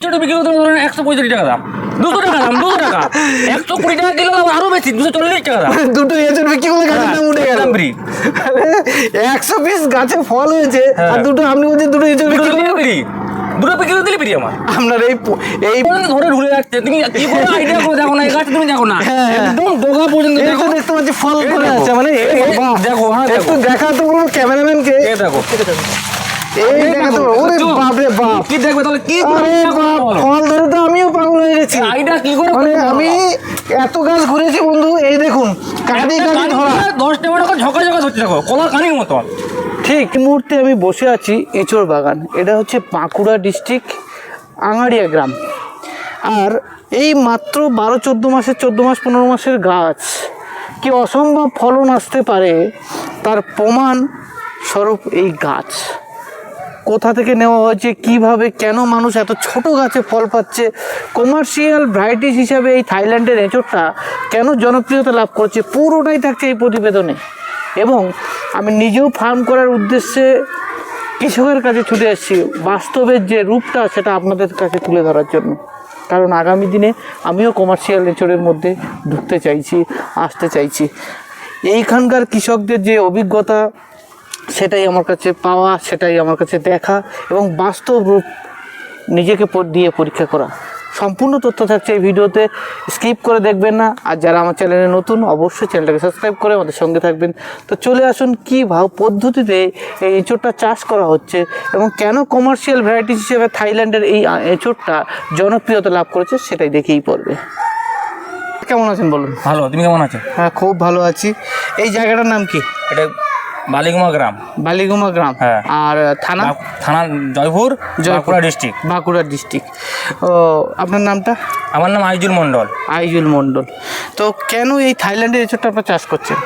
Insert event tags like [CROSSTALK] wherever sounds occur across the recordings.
ছোট বিক্রি করতে ধরেন একশো পঁয়ষট্টি টাকা দাম। দুশো টাকা দাম দুশো টাকা। একশো কুড়ি টাকা কিলো দাম আরও বেশি দুশো চল্লিশ টাকা দাম। দুটো এঁচড় বিক্রি করলে গাছের দাম উঠে গেল। একশো পিস গাছে ফল হয়েছে আর হ্যাঁ। দুটো আপনি বলছেন দুটো বিক্রি করলে দুটো বিক্রি করে দিলে আমার? আপনার এই এই ধরে ঢুলে যাচ্ছে তুমি কি করে আইডিয়া করে দেখো না এই গাছ তুমি দেখো না। হ্যাঁ, হ্যাঁ। একদম ডোগা পর্যন্ত দেখো। দেখতে পাচ্ছি ফল দেখো। আছে মানে দেখো, হ্যাঁ, দেখো। একটু দেখা তো ক্যামেরাম্যানকে দেখো। এই দেখা তো ওরে বাপ রে বাপ। কি দেখবে তাহলে কি আরে বাপ ফল ধরে তো আমিও পাগল হয়ে গেছি। আইডিয়া কি করে মানে আমি এত গাছ ঘুরেছি বন্ধু এই দেখুন কাঁদি কাঁদি ধরা। দশটা বড় করে ঝকা ঝকা ধরছে দেখো কলার কানির মতো ঠিক মুহূর্তে আমি বসে আছি এঁচড় বাগান। এটা হচ্ছে বাঁকুড়া ডিস্ট্রিক্ট আঙাড়িয়া গ্রাম। আর এই মাত্র বারো চোদ্দ মাসের চোদ্দ মাস পনেরো মাসের গাছ কি অসম্ভব ফলন আসতে পারে তার প্রমাণ স্বরূপ এই গাছ। কোথা থেকে নেওয়া হয়েছে, কীভাবে, কেন মানুষ এত ছোট গাছে ফল পাচ্ছে কমার্শিয়াল ভ্যারাইটিস হিসাবে এই থাইল্যান্ডের এঁচড়টা কেন জনপ্রিয়তা লাভ করছে, পুরোটাই থাকছে এই প্রতিবেদনে। এবং আমি নিজেও ফার্ম করার উদ্দেশ্যে কৃষকের কাছে ছুটে আসছি বাস্তবের যে রূপটা সেটা আপনাদের কাছে তুলে ধরার জন্য। কারণ আগামী দিনে আমিও কমার্শিয়াল এঁচড়ের মধ্যে ঢুকতে চাইছি, আসতে চাইছি। এইখানকার কৃষকদের যে অভিজ্ঞতা সেটাই আমার কাছে পাওয়া সেটাই আমার কাছে দেখা এবং বাস্তব রূপ নিজেকে দিয়ে পরীক্ষা করা। সম্পূর্ণ তথ্য থাকছে এই ভিডিওতে স্কিপ করে দেখবেন না। আর যারা আমার চ্যানেলে নতুন অবশ্যই চ্যানেলটাকে সাবস্ক্রাইব করে আমাদের সঙ্গে থাকবেন। তো চলে আসুন কী ভাব পদ্ধতিতে এই এঁচোড়টা চাষ করা হচ্ছে এবং কেন কমার্শিয়াল ভ্যারাইটিস হিসেবে থাইল্যান্ডের এই এঁচোড়টা জনপ্রিয়তা লাভ করেছে সেটাই দেখেই পড়বে কেমন আছেন বলুন? ভালো তুমি কেমন আছো? হ্যাঁ খুব ভালো আছি। এই জায়গাটার নাম কি? এটা বালিগুমা গ্রাম। বালিগুমা গ্রাম। হ্যাঁ। আর থানা? থানা জয়পুর জয়পুর। ডিস্ট্রিক্ট। বাঁকুড়া ডিস্ট্রিক্ট। ও আপনার নামটা? আমার নাম আইজুল মণ্ডল। আইজুল মণ্ডল। তো কেন এই থাইল্যান্ডের এঁচড়টা আপনার চাষ করছেন?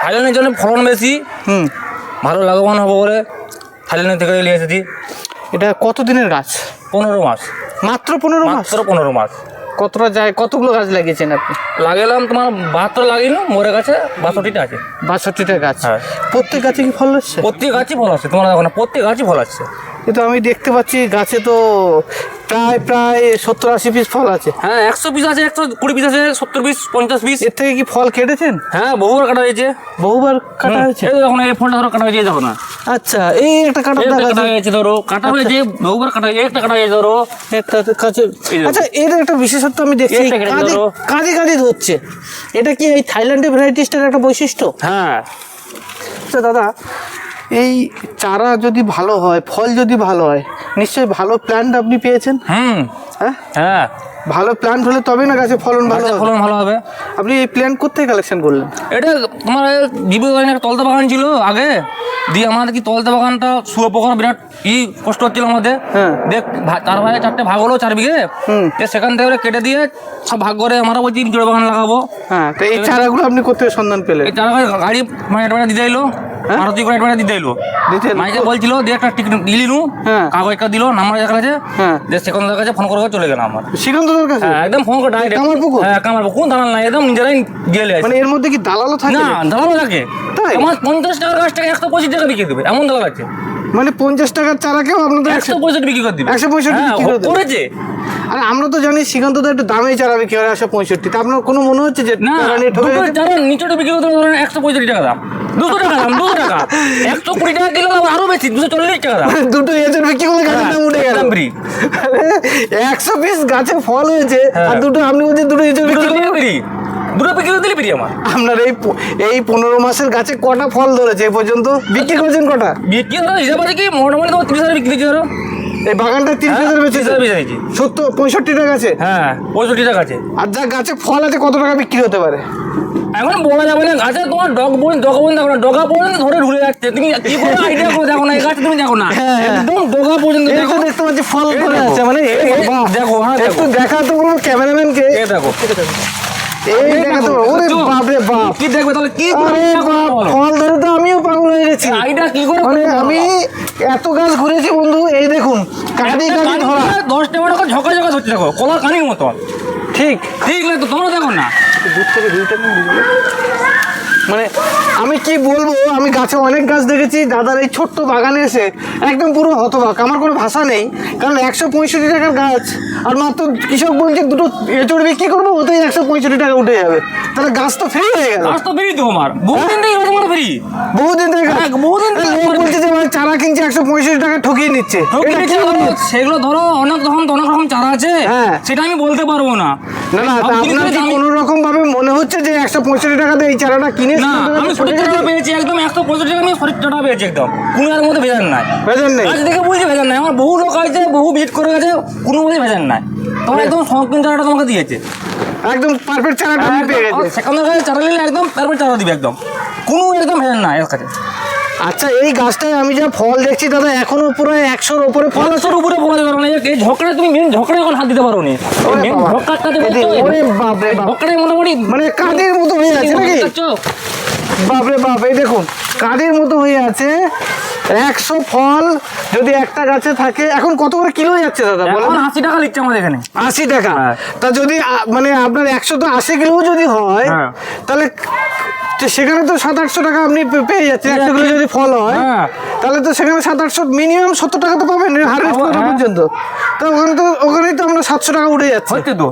থাইল্যান্ডের জন্য ফলন বেশি। হুম। ভালো লাভবান হব বলে থাইল্যান্ড থেকে নিয়ে এসেছি। এটা কত দিনের গাছ? পনেরো মাস। মাত্র পনেরো মাস? মাত্র পনেরো মাস। কতটা যায় কতগুলো গাছ লাগিয়েছেন আপনি? লাগালাম তোমার বাহাত্তর লাগিয়ে মোরে গাছে বাষট্টিটা আছে। বাষট্টিটা গাছ। হ্যাঁ। প্রত্যেক গাছে কি ফল হচ্ছে প্রত্যেক গাছই ফল আছে তোমার দেখো না প্রত্যেক গাছই ফল আছে কিন্তু আমি দেখতে পাচ্ছি গাছে তো প্রায় প্রায় সত্তর আশি পিস ফল আছে। হ্যাঁ একশো পিস আছে একশো কুড়ি পিস আছে সত্তর পিস পঞ্চাশ পিস এর থেকে কি ফল কেটেছেন? হ্যাঁ বহুবার কাটা হয়েছে। বহুবার কাটা হয়েছে? এই এই ফলটা ধরো কাটা হয়েছে দেখো না। আচ্ছা এই একটা কাটা কাটা হয়েছে ধরো কাটা হয়েছে বহুবার কাটা হয়েছে একটা কাটা হয়েছে ধরো। একটা কাছে আচ্ছা এর একটা বিশেষত্ব আমি দেখছি কাঁধে। কাঁধে কাঁধে ধরছে। এটা কি এই থাইল্যান্ডের ভ্যারাইটিসটার একটা বৈশিষ্ট্য? হ্যাঁ। আচ্ছা দাদা এই চারা যদি ভালো হয় ফল যদি ভালো হয় নিশ্চয়ই ভালো প্ল্যান্ট আপনি পেয়েছেন। হুম। হ্যাঁ? হ্যাঁ। ভালো প্ল্যান্ট হলে তবে না গাছে ফলন ভালো হবে। ফলন ভালো হবে। আপনি এই প্ল্যান্ট কোথায় কালেকশন করলেন? এটা তোমার বিবেকানন্দের তলতা বাগান ছিল আগে। দিয়ে আমাদের কি তলতা বাগানটা শুয়ে পোকার বিরাট ই কষ্ট হচ্ছিল আমাদের। হ্যাঁ। দেখ চার ভাগে চারটে ভাগ হলো চার বিঘে। হুম। দিয়ে সেখান থেকে কেটে দিয়ে সব ভাগ করে আমরা বলছি জোড়া বাগান লাগাবো। হ্যাঁ তো এই চারাগুলো আপনি কোথায় সন্ধান পেলেন? এই চার গাড়ি মানে একটা দিতে এলো। মারুতি করে একটা দিতে এলো দিতে মাইকে বলছিল দিয়ে একটা টিকিট নিলি নু হ্যাঁ। কাগজটা দিল নাম্বার দেখা গেছে হ্যাঁ। দিয়ে সেখান কাছে ফোন করে চলে গেলাম আমার। শ্রীকান্তদের কাছে? হ্যাঁ একদম ফোন করে ডাইরেক্ট কামারপুকুর? হ্যাঁ কামার পুকুর দালাল নাই একদম নিজেরাই গেলে মানে এর মধ্যে কি দালালও থাকে? না দালাল থাকে। তাই? আমার পঞ্চাশ টাকার গাছটাকে একশো পঁচিশ টাকা বিক্রি দেবে এমন দালাল আছে। মানে পঞ্চাশ টাকার চারাকেও আপনাদের একশো পঁয়ষট্টি বিক্রি করে দিবে। 165 হ্যাঁ, বিক্রি করে দেবে? করেছে। আর আমরা তো জানি শ্রীকান্ত তো একটু দামে চারা বিক্রি হয় একশো পঁয়ষট্টি তা আপনার কোনো মনে হচ্ছে যে না চারা নিচেটা বিক্রি করতে একশো পঁয়ষট্টি টাকা দাম। দুশো টাকা দাম দুশো টাকা। [LAUGHS] একশো কুড়ি টাকা আরও বেশি দুশো চল্লিশ টাকা দাম। দুটো বিক্রি করলে গাছের দাম উঠে গেল। একশো পিস গাছে ফল হয়েছে হ্যাঁ। আর দুটো আপনি বলছেন দুটো বিক্রি বিক্রি দুটো বিক্রি করে দিলে বিক্রি আমার? আপনার এই এই পনেরো মাসের গাছে কটা ফল ধরেছে এ পর্যন্ত? বিক্রি করেছেন কটা? বিক্রি ধরো হিসাব আছে কি? মোটামুটি তোমার তিরিশ হাজার বিক্রি ধরো। এই বাগানটা তিরিশ হাজার তিরিশ বেচেছে? সত্তর পঁয়ষট্টিটা গাছে? হ্যাঁ পঁয়ষট্টি টাকা আছে আর যা গাছে ফল আছে কত টাকা বিক্রি হতে পারে? এখন বলা যাবে না গাছে তোমার ডগ বোন ডগা বোন দেখো না ডগা পর্যন্ত ধরে ঢুলে যাচ্ছে। তুমি কি করে আইডিয়া করে দেখো না এই গাছ তুমি দেখো না। একদম ডগা পর্যন্ত এই দেখো। দেখতে পাচ্ছি ফল ধরে আছে মানে এই এই দেখো, হ্যাঁ, একটু দেখা তো বলব ক্যামেরাম্যানকে। এই দেখো। এই দেখা তো ওরে বাপ রে বাপ। কি দেখবে তাহলে? কি আরে বাপ ফল ধরে তো আমিও পাগল হয়ে গেছি। আইডিয়া কি করে মানে আমি এত গাছ ঘুরেছি বন্ধু এই দেখুন কাঁদি কাঁদি ধরা। দশটা বড় করে ঝকা ঝকা ধরছে দেখো কলার কানির মতো ঠিক। ঠিক না তো তোমরা দেখো না। দূর থেকে ভিউটা নিয়ে। মানে আমি কি বলব আমি গাছে অনেক গাছ দেখেছি দাদার এই ছোট্ট বাগানে এসে একদম পুরো হতবাক। আমার কোনো ভাষা নেই কারণ একশো পঁয়ষট্টি টাকার গাছ আর মাত্র কৃষক বলছে দুটো এঁচড় বিক্রি করব ওতেই একশো পঁয়ষট্টি টাকা উঠে যাবে। তাহলে গাছ তো ফ্রি হয়ে গেল। গাছ তো ফ্রি তো আমার। বহুদিন থেকে আমার ফ্রি বহুদিন থেকে হ্যাঁ, বহুদিন লোক বলছে যে মানে চারা কিনছে একশো পঁয়ষট্টি টাকা ঠকিয়ে নিচ্ছে। সেগুলো ধরো অনেক রকম অনেক রকম চারা আছে হ্যাঁ। সেটা আমি বলতে পারব না। না না আপনার কি কোনো রকম ভাবে মনে হচ্ছে যে একশো পঁয়ষট্টি টাকাতে এই চারাটা কিনে না আমি সঠিক চারা পেয়েছি একদম একশো পঁয়ষট্টি টাকা আমি সঠিক চারা পেয়েছি একদম। কোনো এর মধ্যে ভেজাল নাই। দেখে বুঝছি ভেজাল নাই। আমার বহু লোক আছে বহু বিট করে গেছে কোনো মধ্যে ভেজাল নাই। তোমার একদম সংকীর্ণ চারাটা তোমাকে দিয়েছে। একদম পারফেক্ট আপনি পেয়ে গেছে। সেখানে চারা নিলে একদম তারপর চারা দিবে একদম। কোনো একদম ভেজাল নাই এর কাছে। আচ্ছা এই গাছটায় আমি যা ফল দেখছি দাদা এখনও পুরো একশোর উপরে ফল পলাশের উপরে যাবে না এই ঝকড়া তুমি মেন ঝকড়া এখন হাত দিতে পারো নি মেন এদি- ওরে বাপরে বাপ। ঝকড়াই মোটামুটি মানে কাঁধের মতো হয়ে আছে নাকি? বাপরে বাপ এই দেখুন কাঁধের মতো হয়ে আছে? একশো ফল যদি একটা গাছে থাকে এখন কত করে কিলো যাচ্ছে দাদা বলেন আশি টাকা লিখছে আমাদের এখানে। আশি টাকা। হ্যাঁ। তা যদি মানে আপনার একশো তো আশি কিলো যদি হয় হ্যাঁ। তাহলে তো সেখানে তো সাত আটশো টাকা আপনি পে- পেয়ে যাচ্ছেন। একশো কিলো যদি ফল হয় হ্যাঁ। তাহলে তো সেখানে সাত আটশো মিনিমাম সত্তর টাকা তো পাবেন হারভেস্ট করা হ্যাঁ। পর্যন্ত। তো ওখানে তো ওখানেই তো আমরা সাতশো টাকা উঠে যাচ্ছে। তো।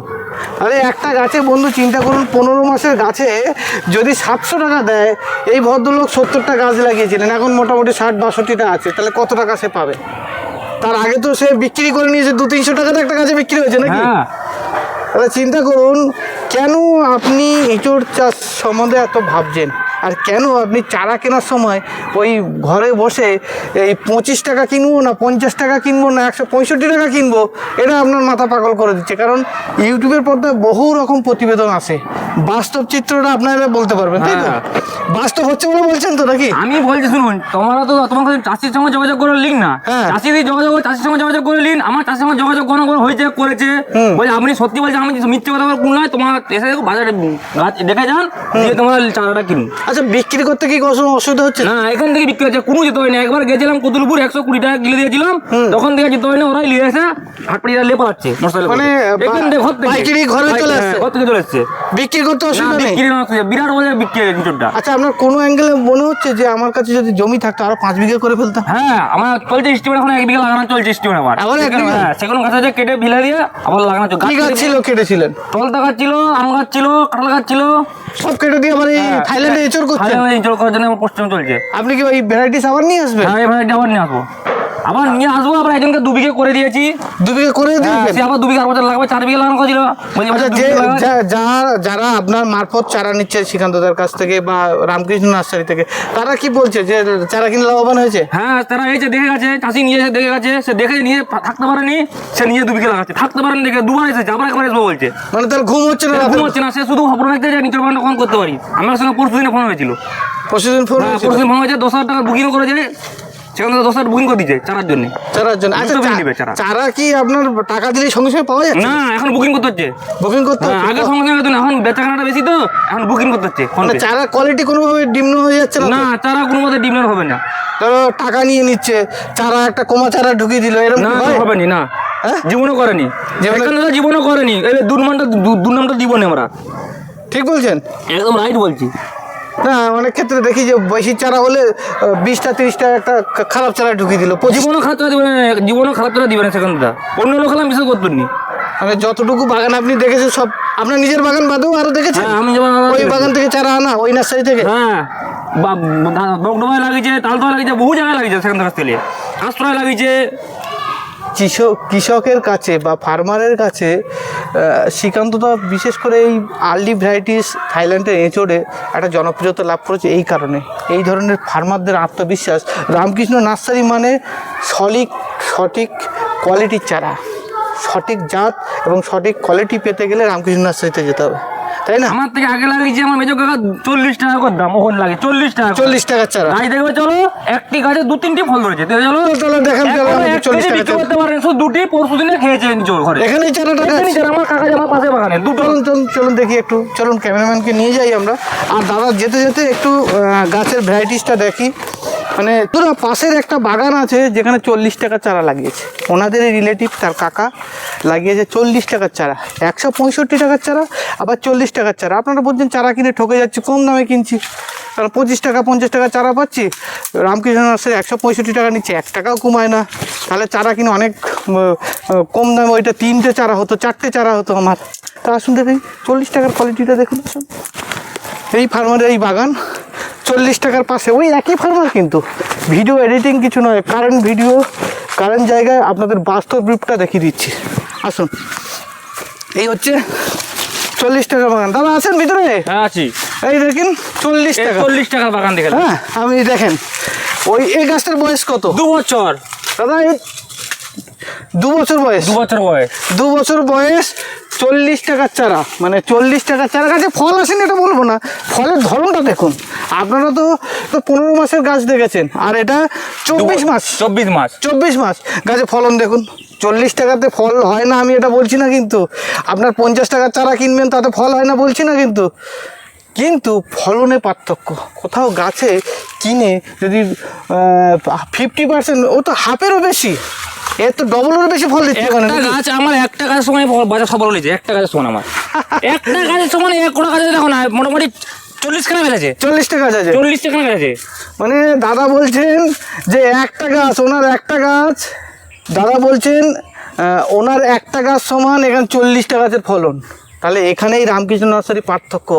আরে একটা গাছে বন্ধু চিন্তা করুন পনেরো মাসের গাছে যদি সাতশো টাকা দেয় এই ভদ্রলোক সত্তরটা গাছ লাগিয়েছিলেন এখন মোটামুটি ষাট বাষট্টিটা আছে তাহলে কত টাকা সে পাবে? তার আগে তো সে বিক্রি করে নিয়েছে দু তিনশো টাকাতে একটা গাছে বিক্রি হয়েছে নাকি? হ্যাঁ। তাহলে চিন্তা করুন কেন আপনি এঁচোড় চাষ সম্বন্ধে এত ভাবছেন? আর কেন আপনি চারা কেনার সময় ওই ঘরে বসে এই পঁচিশ টাকা কিনবো না পঞ্চাশ টাকা কিনবো না একশো পঁয়ষট্টি টাকা কিনবো এটা আপনার মাথা পাগল করে দিচ্ছে। কারণ ইউটিউবের পর্দায় বহু রকম প্রতিবেদন আসে বাস্তব চিত্রটা আপনারা বলতে পারবেন তাই তো হ্যাঁ। বাস্তব হচ্ছে বলে বলছেন তো নাকি? আমি বলছি শুনুন তোমরা তো তোমার কাছে চাষির সঙ্গে যোগাযোগ করে লিখ না। হ্যাঁ। চাষির যোগাযোগ চাষির সঙ্গে যোগাযোগ করে লিন। আমার চাষির সঙ্গে যোগাযোগ কোনো কোনো হয়েছে করেছে। বলে আপনি সত্যি বলছেন আমি মিথ্যে কথা কোন নয় তোমার এসে দেখো বাজারে গাছ দেখে যান দিয়ে তোমার চারাটা কিনুন। আচ্ছা বিক্রি করতে কি কোনো অসুবিধা হচ্ছে? না এখান থেকে বিক্রি হচ্ছে কোনো যেতে হয় না। একবার গেছিলাম কতুলপুর একশো কুড়ি টাকা কিলো দিয়েছিলাম তখন থেকে যেতে হয় না ওরাই নিয়ে এসে মানে, এখান থেকে ঘর থেকে ঘরে চলে হ্যাঁ, আসছে? ঘর থেকে চলে এসছে বিক্রি করতে অসুবিধা নেই? বিক্রি না বিরাট বিক্রি হয়েছে আচ্ছা আপনার কোনো অ্যাঙ্গেলে মনে হচ্ছে যে আমার কাছে যদি জমি থাকতো আরও পাঁচ বিঘা করে ফেলতাম? হ্যাঁ আমার চলছে স্টিমের এখন এক বিঘা লাগানো চলছে স্টিমের আবার আবার এক সেখানে- বিঘা? হ্যাঁ সেখানে গাছ আছে কেটে ভিলে দিয়ে আবার লাগানো চলছে। গাছ ছিল কেটেছিলেন? টলতা গাছ ছিল আম গাছ ছিল কাঁঠাল গাছ ছিল। সব কেটে দিয়ে আবার এই থাইল্যান্ডে এচড় করছেন? ইনচল করার জন্য আমার পশ্চিম চলছে। আপনি কি ওই ভ্যারাইটিস আবার নিয়ে আসবেন? হ্যাঁ ভ্যারাইটি আবার নিয়ে আসব। আবার নিয়ে আসব আবার একজনকে দু বিঘে করে দিয়েছি। দু বিঘা করে হ্যাঁ, দিবেন? সে আবার দু লাগবে চার বিঘা লাগানো আচ্ছা যে। যা- যারা যারা আপনার মারফত চারা নিচ্ছে কাছ থেকে বা রামকৃষ্ণ নার্সারি থেকে তারা কি বলছে যে চারা কিনে লাভবান হয়েছে? হ্যাঁ তারা এসে দেখে গেছে চাষি নিয়ে এসে দেখে গেছে সে দেখে নিয়ে থাকতে পারেনি সে নিয়ে দু বিঘা লাগাচ্ছে। থাকতে পারেনি দেখে দুবার এসেছে আবার একবার এসবো বলছে। মানে তার ঘুম হচ্ছে না ঘুম হচ্ছে না সে শুধু খবর রাখতে যে নিচের বাগানটা কখন করতে পারি। আমার সঙ্গে পরশু দিনে ফোন হয়েছিল। পরশুদিন ফোন হ্যাঁ পরশু দিন ফোন হয়েছে দশ হাজার টাকা বুকিং করে যায় সেখান দশ হাজার বুকিং করে দিচ্ছে চারার জন্য। চারার জন্য। আচ্ছা চারা। চারা কি আপনার টাকা দিলে সঙ্গে সঙ্গে পাওয়া যাচ্ছে? না এখন বুকিং করতে হচ্ছে। বুকিং করতে হ্যাঁ, হচ্ছে? আগে সঙ্গে সঙ্গে না, এখন বেচাকেনাটা বেশি তো এখন বুকিং করতে হচ্ছে মানে চারা কোয়ালিটি কোনোভাবে ডিম্ন হয়ে যাচ্ছে না না চারা কোনো মতে ডিমলের হবে না। ধরো টাকা নিয়ে নিচ্ছে চারা একটা কমা চারা ঢুকিয়ে দিল এরকম না হবে নি না। হ্যাঁ? জীবনও করেনি। জীবনে- এখানে তো জীবনও করেনি এই দু নামটা দু নামটা জীবনে আমরা। ঠিক বলছেন? একদম রাইট বলছি। না অনেক ক্ষেত্রে দেখি যে বেশি চারা হলে বিশটা তিরিশটা একটা খারাপ চারা ঢুকিয়ে দিল। জীবনও খারাপ দিবে না জীবনও খারাপ করে দিবে না সেখানটা অন্য লোক হলাম বিশেষ করতেন মানে যতটুকু বাগান আপনি দেখেছেন সব আপনার নিজের বাগান বাদেও আরও দেখেছেন? হ্যাঁ আমি যেমন ওই বাগান থেকে চারা আনা ওই নার্সারি থেকে? হ্যাঁ বকডোবায় লাগিয়েছে তালতোয় লাগিয়েছে বহু জায়গায় লাগিয়েছে সেখান থেকে আশ্রয় লাগিয়েছে। কৃষক কৃষকের কাছে বা ফার্মারের কাছে শ্রীকান্তদা বিশেষ করে এই আর্লি ভ্যারাইটিস থাইল্যান্ডের এঁচড়ে একটা জনপ্রিয়তা লাভ করেছে এই কারণে। এই ধরনের ফার্মারদের আত্মবিশ্বাস, রামকৃষ্ণ নার্সারি মানে সলিক, সঠিক কোয়ালিটির চারা। সঠিক জাত এবং সঠিক কোয়ালিটি পেতে গেলে রামকৃষ্ণ নার্সারিতে যেতে হবে। তাই না? আমার থেকে আগে লাগিয়েছে আমার মেজো কাকা চল্লিশ টাকা করে দাম ওখানে লাগে চল্লিশ টাকা চল্লিশ টাকার চারা। গাছ দেখবে চলো একটি গাছে দু তিনটি ফল ধরেছে। চলো চলো এখনও এক চল্লিশ টাকা করতে পারেন শুধু দুটি পরশু দিনে খেয়েছে জোর ঘরে। এখানেই চারাটা গাছ আমার কাকা আমার পাশে বাগানে দুটো। চলুন চলুন দেখি একটু চলুন ক্যামেরাম্যানকে নিয়ে যাই আমরা। আর দাদা যেতে যেতে একটু গাছের ভ্যারাইটিসটা দেখি। মানে পুরো পাশের একটা বাগান আছে যেখানে চল্লিশ টাকা চারা লাগিয়েছে। ওনাদের রিলেটিভ তার কাকা লাগিয়েছে চল্লিশ টাকার চারা, একশো পঁয়ষট্টি টাকার চারা, আবার চল্লিশ টাকার চারা। আপনারা বলছেন চারা কিনে ঠকে যাচ্ছে, কম দামে কিনছি। কারণ পঁচিশ টাকা, পঞ্চাশ টাকা চারা পাচ্ছি? রামকৃষ্ণ নার্সারি একশো পঁয়ষট্টি টাকা নিচ্ছে, এক টাকাও কমায় না। তাহলে চারা কিনে অনেক কম দামে ওইটা তিনটে চারা হতো, চারটে চারা হতো আমার। তা আসুন দেখি চল্লিশ টাকার কোয়ালিটিটা দেখুন এই ফার্মারের এই বাগান চল্লিশ টাকার পাশে ওই একই ফার্মার কিন্তু। ভিডিও এডিটিং কিছু নয় কারেন্ট ভিডিও কারেন্ট জায়গায় আপনাদের বাস্তব রূপটা দেখিয়ে দিচ্ছি। আসুন। এই হচ্ছে চল্লিশ টাকার বাগান। দাদা আছেন ভিতরে? হ্যাঁ আছি। এই দেখেন চল্লিশ টাকা। চল্লিশ টাকার বাগান দেখে হ্যাঁ আমি দেখেন ওই এই গাছটার বয়স কত? দু বছর। দাদা এই দু বছর বয়স। দু বছর বয়স। দু বছর বয়স চল্লিশ টাকার চারা মানে চল্লিশ টাকার চারা গাছে ফল আসেনি এটা বলব না। ফলের ধরনটা দেখুন। আপনারা তো তো পনেরো মাসের গাছ দেখেছেন আর এটা চব্বিশ মাস। চব্বিশ মাস। চব্বিশ মাস। গাছে ফলন দেখুন চল্লিশ টাকাতে ফল হয় না আমি এটা বলছি না কিন্তু। আপনার পঞ্চাশ টাকার চারা কিনবেন তাতে ফল হয় না বলছি না কিন্তু। কিন্তু ফলনে পার্থক্য। কোথাও গাছে কিনে যদি ফিফটি পার্সেন্ট ও তো হাফেরও বেশি। এর তো ডবলেরও বেশি ফল দিচ্ছে একটা গাছ আমার একটা গাছের সময় বাজার সফল হয়েছে একটা গাছের সমান আমার। [LAUGHS] একটা গাছের সমান এক কোটা গাছে দেখো না মোটামুটি চল্লিশ খানা বেড়েছে চল্লিশ টাকা আছে? চল্লিশ টাকা বেড়েছে মানে দাদা বলছেন যে একটা গাছ ওনার একটা গাছ। দাদা বলছেন ওনার একটা গাছ সমান এখানে চল্লিশটা গাছের ফলন। তাহলে এখানেই রামকৃষ্ণ নার্সারি পার্থক্য।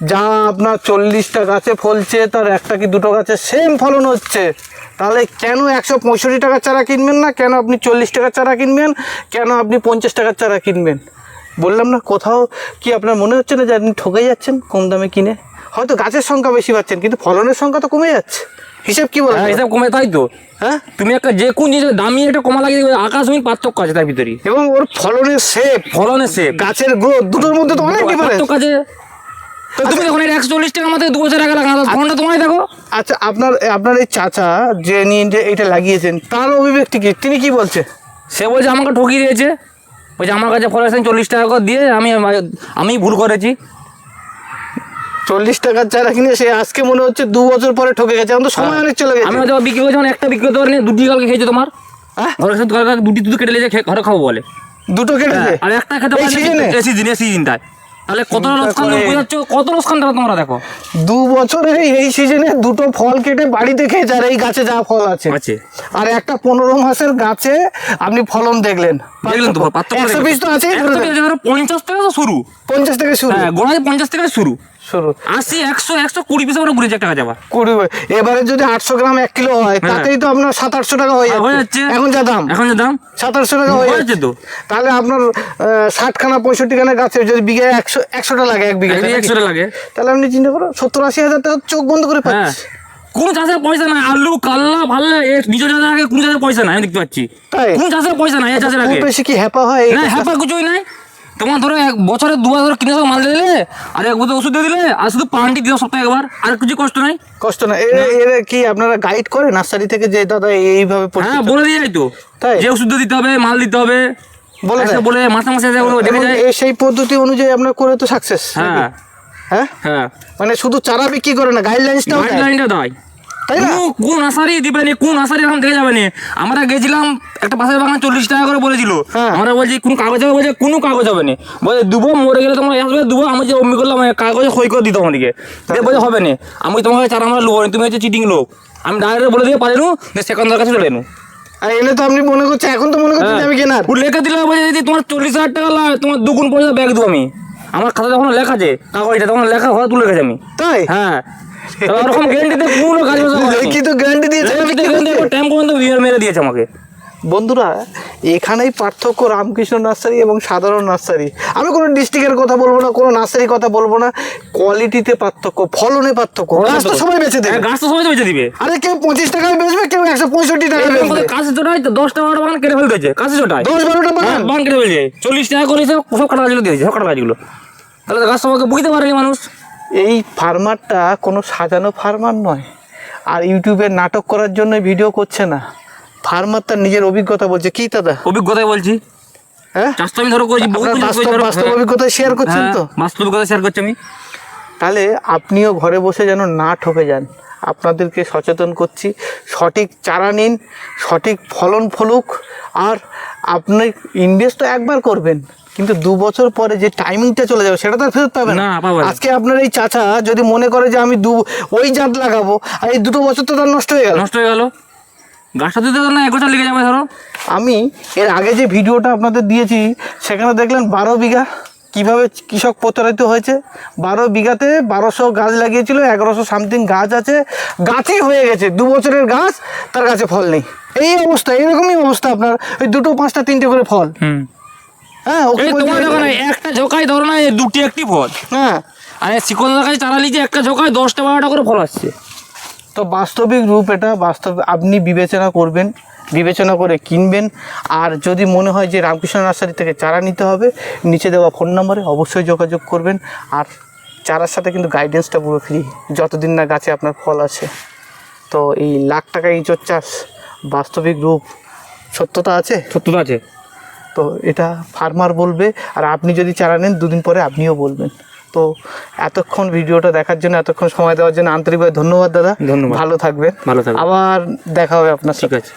যা আপনার চল্লিশটা গাছে ফলছে তার একটা কি দুটো গাছে সেম ফলন হচ্ছে? তাহলে কেন একশো পঁয়ষট্টি টাকার চারা কিনবেন না? কেন আপনি চল্লিশ টাকার চারা কিনবেন? কেন আপনি পঞ্চাশ টাকার চারা কিনবেন? বললাম না কোথাও কি আপনার মনে হচ্ছে না যে আপনি ঠকে যাচ্ছেন কম দামে কিনে? হয়তো গাছের সংখ্যা বেশি পাচ্ছেন কিন্তু ফলনের সংখ্যা তো কমে যাচ্ছে। হিসেব কি বলে? হ্যাঁ, হিসাব কমে তাই তো। হ্যাঁ? তুমি একটা যে কোন জিনিস দামি একটা কমা লাগিয়ে দেবে আকাশ জমিন পার্থক্য আছে তার ভিতরে এবং ওর ফলনের শেপ ফলনের সে গাছের গ্রোথ দুটোর মধ্যে তো অনেক ডিফারেন্স আছে। তো তুমি দেখো একশো চল্লিশ টাকা আমাদের দু বছর আগে লাগানো ফোনটা তোমায় দেখো। আচ্ছা আপনার আপনার এই চাচা যে নিয়ে যে এটা লাগিয়েছেন তার অভিব্যক্তি কি? তিনি কি বলছে? সে বলছে আমাকে ঠকিয়ে দিয়েছে। বলছে আমার কাছে আসেন চল্লিশ টাকা করে দিয়ে আমি আমি ভুল করেছি। চল্লিশ টাকার চারা কিনে সে আজকে মনে হচ্ছে দু বছর পরে ঠকে গেছে এখন তো সময় অনেক চলে গেছে। আমি হয়তো বিক্রি করেছি একটা বিক্রি করতে পারিনি দুটি কালকে খেয়েছে তোমার। হ্যাঁ? সাথে দুটি দুটো কেটে লেগে ঘরে খাব বলে। দুটো কেটেছে? আর একটা খেতে? পারি সিজনে সিজনটায় তাহলে কত লোকসান। বোঝাচ্ছ কত লোকসান তোমরা দেখো। দু বছরে এই সিজনে দুটো ফল কেটে বাড়িতে খেয়েছে যার এই গাছে যা ফল আছে। আছে। আর একটা পনেরো মাসের গাছে আপনি ফলন দেখলেন। দেখলেন তো একশো পিস তো ধরো পঞ্চাশ থেকে তো শুরু। পঞ্চাশ থেকে শুরু। হ্যাঁ গোড়ায় পঞ্চাশ থেকে শুরু। শুরু। আশি একশো কুড়ি পিস আমরা কুড়ি এবারে যদি আটশো গ্রাম এক কিলো হয় হ্যাঁ। তাতেই তো আপনার সাত আটশো টাকা হয়ে যাচ্ছে। এখন যা দাম। এখন যে দাম? সাত আটশো টাকা হয়ে যাচ্ছে। তো। তাহলে আপনার ষাট খানা পঁয়ষট্টি খানা গাছে যদি বিঘায় একশো একশোটা লাগে এক বিঘা একদিন একশো টাকা লাগে। তাহলে আপনি চিন্তা করো সত্তর আশি হাজার টাকা চোখ বন্ধ করে হ্যাঁ। পাচ্ছি। কোন চাষের পয়সা নাই। আলু কাল্লা ভাল্লা নিজ চাষের আগে কোন চাষের পয়সা নাই আমি দেখতে পাচ্ছি? কোন চাষের পয়সা নাই চাষের আগে। বেশি কি হ্যাপা হয় না হ্যাপা কিছুই নাই। তোমার ধরো এক বছরে দু বছর কিনে সব মাল দিলে আর এক বছর ওষুধ দিয়ে দিলে আর শুধু পানটি দিও সপ্তাহে একবার আর কিছু কষ্ট নাই। কষ্ট না। এর এর কি আপনারা গাইড করে নার্সারি থেকে যে দাদা এইভাবে হ্যাঁ বলে দিয়ে যাই তো। তাই? যে ওষুধ দিতে হবে মাল দিতে হবে বলে? বলে মাসে মাসে এসে ওগুলো দেখে যায়। এই সেই পদ্ধতি অনুযায়ী আপনার করে তো সাকসেস হ্যাঁ। হ্যাঁ? হ্যাঁ। মানে শুধু চারা বিক্রি করে না গাইডলাইন্সটাও গাইডলাইনটা দেয়। তাই না? কোন- কোন আসারি দিবে নি কোন এখন দেখে যাবে নি আমরা গেছিলাম একটা পাশের বাগান চল্লিশ টাকা করে বলেছিল। হ্যাঁ। আমরা বলছি কোন কাগজ হবে বলছে কোনো কাগজ হবে না। বলে দুবো মরে গেলে তোমার আসবে দুবো আমি যে অমনি করলাম কাগজে সই করে দিত আমাদেরকে বলছে হবে না। আমি তোমাকে চার আমরা লোক তুমি হচ্ছে চিটিং লোক। আমি ডাইরেক্ট বলে দিয়ে পারিনু সেকেন্ডার কাছে চলে এনু আর এনে তো আপনি মনে করছেন এখন তো মনে করছেন আমি কেনার। ও লেখা দিলে বলছে যদি তোমার চল্লিশ হাজার টাকা লাগে তোমার দুগুণ পয়সা ব্যাগ দেবো আমি। আমার খাতা যখন লেখা আছে কাগজটা তখন লেখা হয় তুলে গেছে আমি। তাই? হ্যাঁ। ওরকম গ্যারেন্টিতে কোনো কাজ কি তো গ্যারান্টি দিয়েছে। টাইম পর্যন্ত মেরে দিয়েছে আমাকে। বন্ধুরা এখানেই পার্থক্য রামকৃষ্ণ নার্সারি এবং সাধারণ নার্সারি। আমি কোনো ডিস্ট্রিক্টের কথা বলব না কোনো নার্সারির কথা বলব না। কোয়ালিটিতে পার্থক্য ফলনে পার্থক্য। গাছ তো সবাই বেঁচে দেবে। হ্যাঁ, গাছ তো সবাই বেঁচে দিবে। আরে কেউ পঁচিশ টাকায় বেচবে কেউ একশো পঁয়ষট্টি এরকম বেচবে। কাছে তো দশটা বারোটা বাগান কেটে ফেলতে হচ্ছে কাছে চোটাই দশ বারোটা বাগান? হ্যাঁ, বাগান কেটে ফেলছে চল্লিশ টাকা করে সব কাটা গাছগুলো দিয়েছে সব কাটা গাছগুলো। তাহলে তো গাছ সবাইকে বুঝতে পারেনি মানুষ। এই ফার্মারটা কোনো সাজানো ফার্মার নয়। আর ইউটিউবে নাটক করার জন্য ভিডিও করছে না। ফার্মার তার নিজের অভিজ্ঞতা বলছে। কি দাদা? অভিজ্ঞতাই বলছি। হ্যাঁ? আমি ধরো করেছি বহু আপনার বাস্তব বাস্তব অভিজ্ঞতা শেয়ার করছেন তো? বাস্তব অভিজ্ঞতা শেয়ার করছি আমি। তাহলে আপনিও ঘরে বসে যেন না ঠকে যান। আপনাদেরকে সচেতন করছি। সঠিক চারা নিন সঠিক ফলন ফলুক আর আপনি ইনভেস্ট তো একবার করবেন। কিন্তু দু বছর পরে যে টাইমিংটা চলে যাবে সেটা তো ফেরত পাবে না, আজকে আপনার এই চাচা যদি মনে করে যে আমি দু ওই জাত লাগাবো আর এই দুটো বছর তো তার নষ্ট হয়ে গেল। নষ্ট হয়ে গেল। গাছটা দিতে না এক বছর লেগে যাবে ধরো। আমি এর আগে যে ভিডিওটা আপনাদের দিয়েছি সেখানে দেখলেন বারো বিঘা কীভাবে কৃষক প্রতারিত হয়েছে। বারো বিঘাতে বারোশো গাছ লাগিয়েছিল এগারোশো সামথিং গাছ আছে। গাছই হয়ে গেছে দু বছরের গাছ তার কাছে ফল নেই। এই অবস্থা এরকমই অবস্থা আপনার। ওই দুটো পাঁচটা তিনটে করে ফল। হুম। হ্যাঁ ওকে তোমার দেখো একটা ঝোকায় ধরো না এই দুটি একটি ফল হ্যাঁ। আর শিকন্দার কাছে চারা লিচে একটা ঝোকায় দশটা বারোটা করে ফল আসছে। তো বাস্তবিক রূপ এটা বাস্তব আপনি বিবেচনা করবেন বিবেচনা করে কিনবেন আর যদি মনে হয় যে রামকৃষ্ণ নার্সারি থেকে চারা নিতে হবে নিচে দেওয়া ফোন নম্বরে অবশ্যই যোগাযোগ করবেন আর চারার সাথে কিন্তু গাইডেন্সটা পুরো ফ্রি যতদিন না গাছে আপনার ফল আছে। তো এই লাখ টাকা ইঁচড় চাষ বাস্তবিক রূপ সত্যতা আছে? সত্যতা আছে। তো এটা ফার্মার বলবে আর আপনি যদি চারা নেন দুদিন পরে আপনিও বলবেন। তো এতক্ষণ ভিডিওটা দেখার জন্য এতক্ষণ সময় দেওয়ার জন্য আন্তরিকভাবে ধন্যবাদ দাদা। ধন্যবাদ। ভালো থাকবেন। ভালো থাকবেন। আবার দেখা হবে আপনার ঠিক আছে।